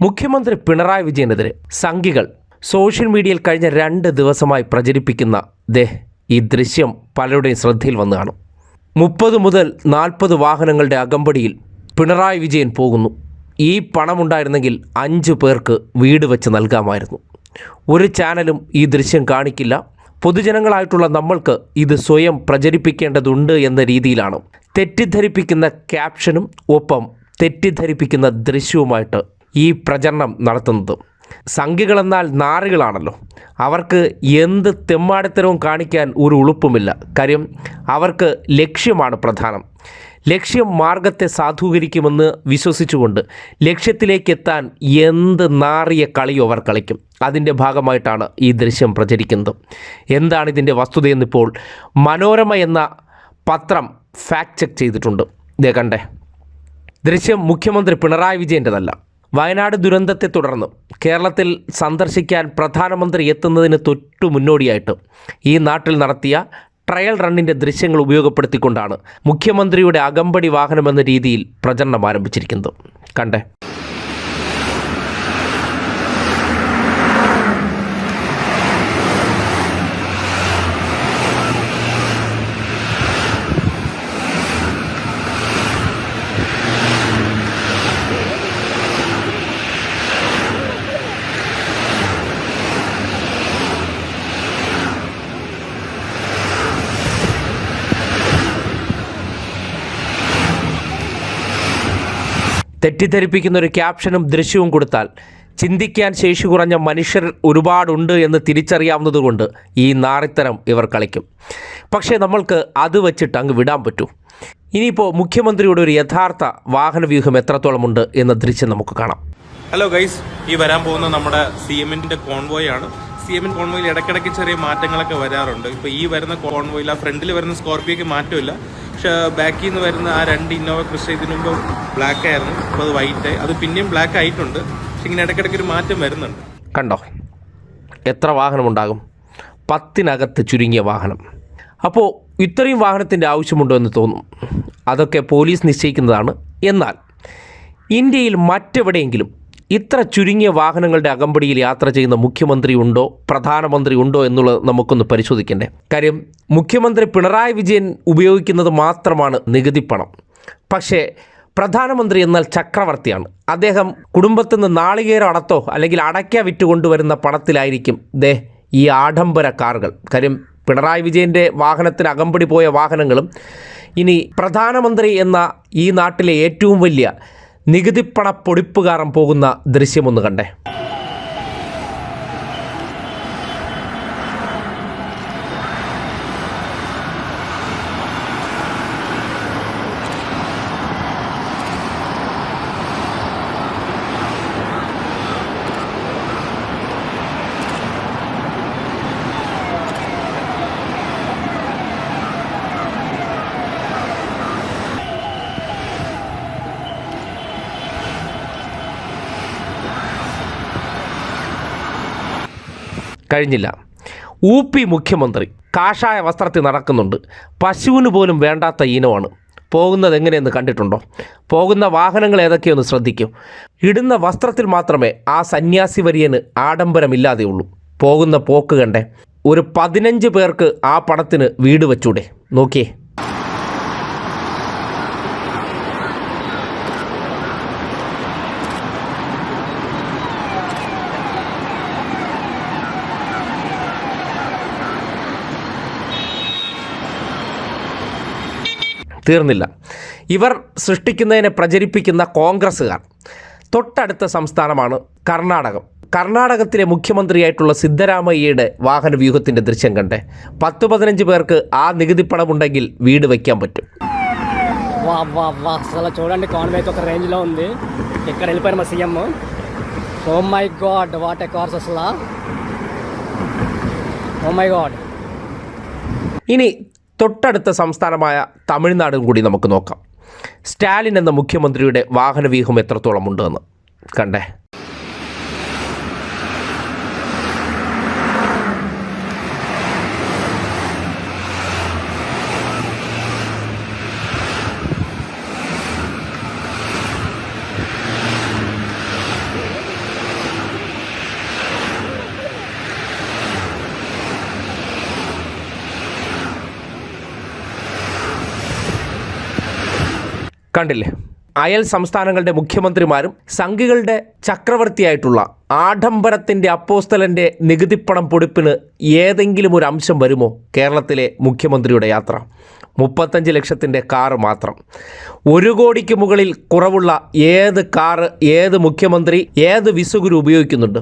മുഖ്യമന്ത്രി പിണറായി വിജയനെതിരെ സംഘികൾ സോഷ്യൽ മീഡിയയിൽ കഴിഞ്ഞ രണ്ട് ദിവസമായി പ്രചരിപ്പിക്കുന്ന ദേ ഈ ദൃശ്യം പലരുടെയും ശ്രദ്ധയിൽ വന്നു കാണും. മുപ്പത് മുതൽ നാൽപ്പത് വാഹനങ്ങളുടെ അകമ്പടിയിൽ പിണറായി വിജയൻ പോകുന്നു. ഈ പണമുണ്ടായിരുന്നെങ്കിൽ അഞ്ച് പേർക്ക് വീട് വെച്ച് നൽകാമായിരുന്നു. ഒരു ചാനലും ഈ ദൃശ്യം കാണിക്കില്ല. പൊതുജനങ്ങളായിട്ടുള്ള നമ്മൾക്ക് ഇത് സ്വയം പ്രചരിപ്പിക്കേണ്ടതുണ്ട് എന്ന രീതിയിലാണ് തെറ്റിദ്ധരിപ്പിക്കുന്ന ക്യാപ്ഷനും ഒപ്പം തെറ്റിദ്ധരിപ്പിക്കുന്ന ദൃശ്യവുമായിട്ട് ഈ പ്രചരണം നടത്തുന്നത്. സംഘികളെന്നാൽ നാറികളാണല്ലോ. അവർക്ക് എന്ത് തെമ്മാടിത്തരവും കാണിക്കാൻ ഒരു ഉളുപ്പുമില്ല. കാര്യം അവർക്ക് ലക്ഷ്യമാണ് പ്രധാനം. ലക്ഷ്യം മാർഗത്തെ സാധൂകരിക്കുമെന്ന് വിശ്വസിച്ചുകൊണ്ട് ലക്ഷ്യത്തിലേക്ക് എത്താൻ എന്ത് നാറിയ കളിയോ അവർ കളിക്കും. അതിന്റെ ഭാഗമായിട്ടാണ് ഈ ദൃശ്യം പ്രചരിക്കുന്നത്. എന്താണ് ഇതിന്റെ വസ്തുതയെന്നിപ്പോൾ മനോരമ എന്ന പത്രം ഫാക്ട് ചെക്ക് ചെയ്തിട്ടുണ്ട്. ഇതേ കണ്ടേ. ദൃശ്യം മുഖ്യമന്ത്രി പിണറായി വിജയന്റെതല്ല. വയനാട് ദുരന്തത്തെ തുടർന്ന് കേരളത്തിൽ സന്ദർശിക്കാൻ പ്രധാനമന്ത്രി എത്തുന്നതിന് തൊട്ടു മുന്നോടിയായിട്ട് ഈ നാട്ടിൽ നടത്തിയ ട്രയൽ റണ്ണിന്റെ ദൃശ്യങ്ങൾ ഉപയോഗപ്പെടുത്തിക്കൊണ്ടാണ് മുഖ്യമന്ത്രിയുടെ അകമ്പടി വാഹനമെന്ന രീതിയിൽ പ്രചരണം ആരംഭിച്ചിരിക്കുന്നത്. കണ്ടേ? തെറ്റിദ്ധരിപ്പിക്കുന്ന ഒരു ക്യാപ്ഷനും ദൃശ്യവും കൊടുത്താൽ ചിന്തിക്കാൻ ശേഷി കുറഞ്ഞ മനുഷ്യർ ഒരുപാടുണ്ട് എന്ന് തിരിച്ചറിയാവുന്നതുകൊണ്ട് ഈ നാറിത്തരം ഇവർ കളിക്കും. പക്ഷേ നമ്മൾക്ക് അത് വെച്ചിട്ട് അങ്ങ് വിടാൻ പറ്റൂ. ഇനിയിപ്പോൾ മുഖ്യമന്ത്രിയുടെ ഒരു യഥാർത്ഥ വാഹനവ്യൂഹം എത്രത്തോളമുണ്ട് എന്ന ദൃശ്യം നമുക്ക് കാണാം. ഹലോ ഗൈസ് ഈ വരാൻ പോകുന്ന നമ്മുടെ സി ആണ്. സി എമ്മിൻ കോൺവോയിൽ ഇടയ്ക്കിടയ്ക്ക് ചെറിയ മാറ്റങ്ങളൊക്കെ വരാറുണ്ട്. ഇപ്പൊ ഈ വരുന്ന കോൺവോയിൽ ആ ഫ്രണ്ടിൽ വരുന്ന സ്കോർപ്പിയോക്ക് മാറ്റമില്ല. പക്ഷെ ബാക്കിൽ നിന്ന് വരുന്ന ആ രണ്ട് ഇന്നോവ കൃഷി ഇതിനു മുമ്പ് ബ്ലാക്ക് ആയിരുന്നു. അപ്പോൾ അത് വൈറ്റ് അത് പിന്നെയും ബ്ലാക്ക് ആയിട്ടുണ്ട്. പക്ഷെ ഇങ്ങനെ ഇടയ്ക്കിടയ്ക്ക് ഒരു മാറ്റം വരുന്നുണ്ട്. കണ്ടോ? എത്ര വാഹനമുണ്ടാകും പത്തിനകത്ത് ചുരുങ്ങിയ വാഹനം. അപ്പോൾ ഇത്രയും വാഹനത്തിന്റെ ആവശ്യമുണ്ടോ എന്ന് തോന്നും. അതൊക്കെ പോലീസ് നിശ്ചയിക്കുന്നതാണ്. എന്നാൽ ഇന്ത്യയിൽ മറ്റെവിടെയെങ്കിലും ഇത്ര ചുരുങ്ങിയ വാഹനങ്ങളുടെ അകമ്പടിയിൽ യാത്ര ചെയ്യുന്ന മുഖ്യമന്ത്രി ഉണ്ടോ? പ്രധാനമന്ത്രി ഉണ്ടോ എന്നുള്ളത് നമുക്കൊന്ന് പരിശോധിക്കണ്ടേ. കാര്യം മുഖ്യമന്ത്രി പിണറായി വിജയൻ ഉപയോഗിക്കുന്നത് മാത്രമാണ് നികുതി പണം. പക്ഷേ പ്രധാനമന്ത്രി എന്നാൽ ചക്രവർത്തിയാണ്. അദ്ദേഹം കുടുംബത്തിൽ നിന്ന് നാളികേരം അടത്തോ അല്ലെങ്കിൽ അടയ്ക്ക വിറ്റ് കൊണ്ടുവരുന്ന പണത്തിലായിരിക്കും ദേ ഈ ആഡംബര കാറുകൾ. കാര്യം പിണറായി വിജയന്റെ വാഹനത്തിന് അകമ്പടി പോയ വാഹനങ്ങളും ഇനി പ്രധാനമന്ത്രി എന്ന ഈ നാട്ടിലെ ഏറ്റവും വലിയ നികുതിപ്പണ പൊടിപ്പുകാരം പോകുന്ന ദൃശ്യമൊന്ന് കണ്ടേ. കഴിഞ്ഞില്ല. ഊ പി മുഖ്യമന്ത്രി കാഷായ വസ്ത്രത്തിൽ നടക്കുന്നുണ്ട്. പശുവിന് പോലും വേണ്ടാത്ത ഇനമാണ് പോകുന്നത് എങ്ങനെയെന്ന് കണ്ടിട്ടുണ്ടോ? പോകുന്ന വാഹനങ്ങൾ ഏതൊക്കെയൊന്ന് ശ്രദ്ധിക്കും. ഇടുന്ന വസ്ത്രത്തിൽ മാത്രമേ ആ സന്യാസി വര്യന് ആഡംബരമില്ലാതെയുള്ളൂ. പോകുന്ന പോക്ക് കണ്ടേ. ഒരു പതിനഞ്ച് പേർക്ക് ആ പണത്തിന് വീട് വെച്ചൂടെ? നോക്കിയേ. തീർന്നില്ല ഇവർ സൃഷ്ടിക്കുന്നതിനെ പ്രചരിപ്പിക്കുന്ന കോൺഗ്രസ്സുകാർ തൊട്ടടുത്ത സംസ്ഥാനമാണ് കർണാടകം കർണാടകത്തിലെ മുഖ്യമന്ത്രിയായിട്ടുള്ള സിദ്ധരാമയ്യയുടെ വാഹന വ്യൂഹത്തിൻ്റെ ദൃശ്യം കണ്ടേ പത്ത് പതിനഞ്ച് പേർക്ക് ആ നികുതി പണമുണ്ടെങ്കിൽ വീട് വയ്ക്കാൻ പറ്റും వా వా వా అసలు చూడండి కాన్వే అయితే ఒక రేంజ్లో ఉంది ఇక్కడ వెళ్ళిపోయారు మా CM oh my god what a cars అసలు ఓ మై గాడ్ ഇനി തൊട്ടടുത്ത സംസ്ഥാനമായ തമിഴ്നാടും കൂടി നമുക്ക് നോക്കാം. സ്റ്റാലിൻ എന്ന മുഖ്യമന്ത്രിയുടെ വാഹനവ്യൂഹം എത്രത്തോളം ഉണ്ടെന്ന് കണ്ടേ? കണ്ടില്ലേ? അയൽ സംസ്ഥാനങ്ങളുടെ മുഖ്യമന്ത്രിമാരും സംഘികളുടെ ചക്രവർത്തിയായിട്ടുള്ള ആഡംബരത്തിന്റെ അപ്പോസ്തലന്റെ നികുതിപ്പണം പൊടിപ്പിന് ഏതെങ്കിലും ഒരു അംശം വരുമോ കേരളത്തിലെ മുഖ്യമന്ത്രിയുടെ യാത്ര? മുപ്പത്തഞ്ച് ലക്ഷത്തിന്റെ കാറ് മാത്രം. ഒരു കോടിക്ക് മുകളിൽ കുറവുള്ള ഏത് കാറ് ഏത് മുഖ്യമന്ത്രി ഏത് വിസുഗുരു ഉപയോഗിക്കുന്നുണ്ട്?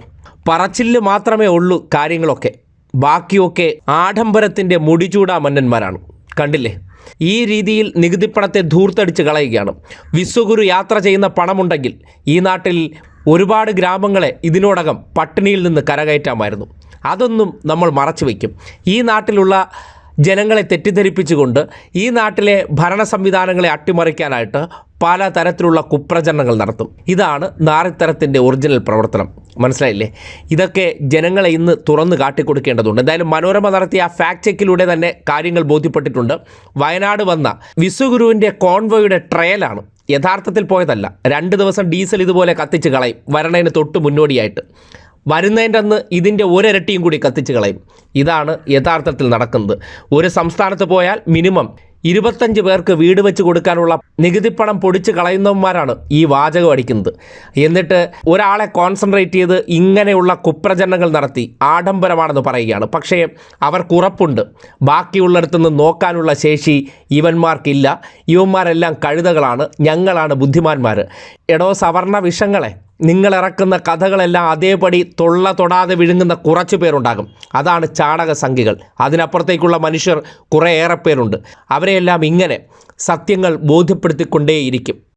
പറച്ചിൽ മാത്രമേ ഉള്ളൂ കാര്യങ്ങളൊക്കെ. ബാക്കിയൊക്കെ ആഡംബരത്തിന്റെ മുടിചൂടാ മന്നന്മാരാണ്. കണ്ടില്ലേ? ഈ രീതിയിൽ നികുതിപ്പണത്തെ ധൂർത്തടിച്ച് കളയുകയാണ്. വിശ്വഗുരു യാത്ര ചെയ്യുന്ന പണമുണ്ടെങ്കിൽ ഈ നാട്ടിൽ ഒരുപാട് ഗ്രാമങ്ങളെ ഇതിനോടകം പട്ടിണിയിൽ നിന്ന് കരകയറ്റാമായിരുന്നു. അതൊന്നും നമ്മൾ മറച്ചു വയ്ക്കും. ഈ നാട്ടിലുള്ള ജനങ്ങളെ തെറ്റിദ്ധരിപ്പിച്ചുകൊണ്ട് ഈ നാട്ടിലെ ഭരണ സംവിധാനങ്ങളെ അട്ടിമറിക്കാനായിട്ട് പല തരത്തിലുള്ള കുപ്രചരണങ്ങൾ നടത്തും. ഇതാണ് നാറിത്തരത്തിന്റെ ഒറിജിനൽ പ്രവർത്തനം. മനസ്സിലായില്ലേ? ഇതൊക്കെ ജനങ്ങളെ ഇന്ന് തുറന്ന് കാട്ടിക്കൊടുക്കേണ്ടതുണ്ട്. എന്തായാലും മനോരമ നടത്തിയ ആ ഫാക്ട് ചെക്കിലൂടെ തന്നെ കാര്യങ്ങൾ ബോധ്യപ്പെട്ടിട്ടുണ്ട്. വയനാട് വന്ന വിശ്വഗുരുവിന്റെ കോൺവോയുടെ ട്രയലാണ്. യഥാർത്ഥത്തിൽ പോയതല്ല. രണ്ട് ദിവസം ഡീസൽ ഇതുപോലെ കത്തിച്ച് കളയും. വരണേന് തൊട്ട് മുന്നോടിയായിട്ട്. വരുന്നതിന്റെ അന്ന് ഇതിന്റെ ഒരിരട്ടിയും കൂടി കത്തിച്ച് കളയും. ഇതാണ് യഥാർത്ഥത്തിൽ നടക്കുന്നത്. ഒരു സംസ്ഥാനത്ത് പോയാൽ മിനിമം ഇരുപത്തഞ്ച് പേർക്ക് വീട് വെച്ച് കൊടുക്കാനുള്ള നികുതിപ്പണം പൊടിച്ച് കളയുന്നവന്മാരാണ് ഈ വാചകം അടിക്കുന്നത്. എന്നിട്ട് ഒരാളെ കോൺസെൻട്രേറ്റ് ചെയ്ത് ഇങ്ങനെയുള്ള കുപ്രചരണങ്ങൾ നടത്തി ആഡംബരമാണെന്ന് പറയുകയാണ്. പക്ഷേ അവർക്ക് ഉറപ്പുണ്ട്. ബാക്കിയുള്ളിടത്തുനിന്ന് നോക്കാനുള്ള ശേഷി ഇവന്മാർക്കില്ല. ഇവന്മാരെല്ലാം കഴുതകളാണ്. ഞങ്ങളാണ് ബുദ്ധിമാന്മാർ എടോ സവർണ വിഷങ്ങളെ നിങ്ങൾ ഇറക്കുന്ന കഥകളെല്ലാം അതേപടി തൊള്ള തൊടാതെ വിഴുങ്ങുന്ന കുറച്ച് പേരുണ്ടാകും. അതാണ് ചാണക സംഖ്യകൾ അതിനപ്പുറത്തേക്കുള്ള മനുഷ്യർ കുറേ ഏറെ പേരുണ്ട്. അവരെയെല്ലാം ഇങ്ങനെ സത്യങ്ങൾ ബോധ്യപ്പെടുത്തിക്കൊണ്ടേയിരിക്കും.